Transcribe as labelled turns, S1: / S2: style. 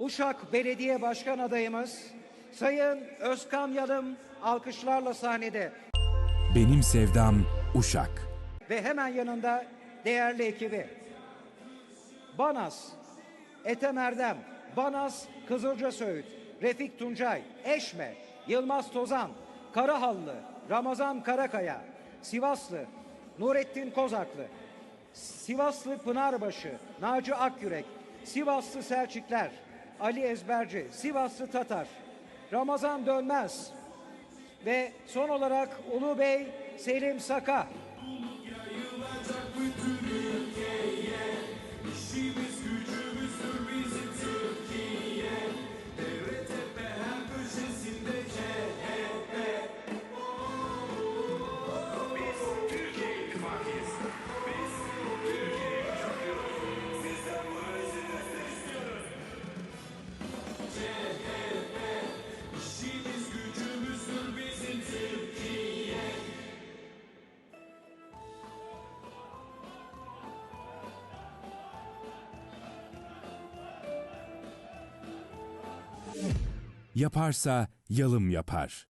S1: Uşak Belediye Başkan adayımız Sayın Özkan Yalım alkışlarla sahnede
S2: Benim sevdam Uşak.
S1: ve hemen yanında değerli ekibi. Banas, Ethem Erdem, Banas Kızılca Söğüt, Refik Tuncay, Eşme, Yılmaz Tozan, Karahallı, Ramazan Karakaya, Sivaslı, Nurettin Kozaklı, Sivaslı Pınarbaşı, Naci Akyürek, Sivaslı Selçikler, Ali Ezberci, Sivaslı Tatar, Ramazan Dönmez ve son olarak Ulu Bey Selim Saka.
S2: Yaparsa yalım yapar.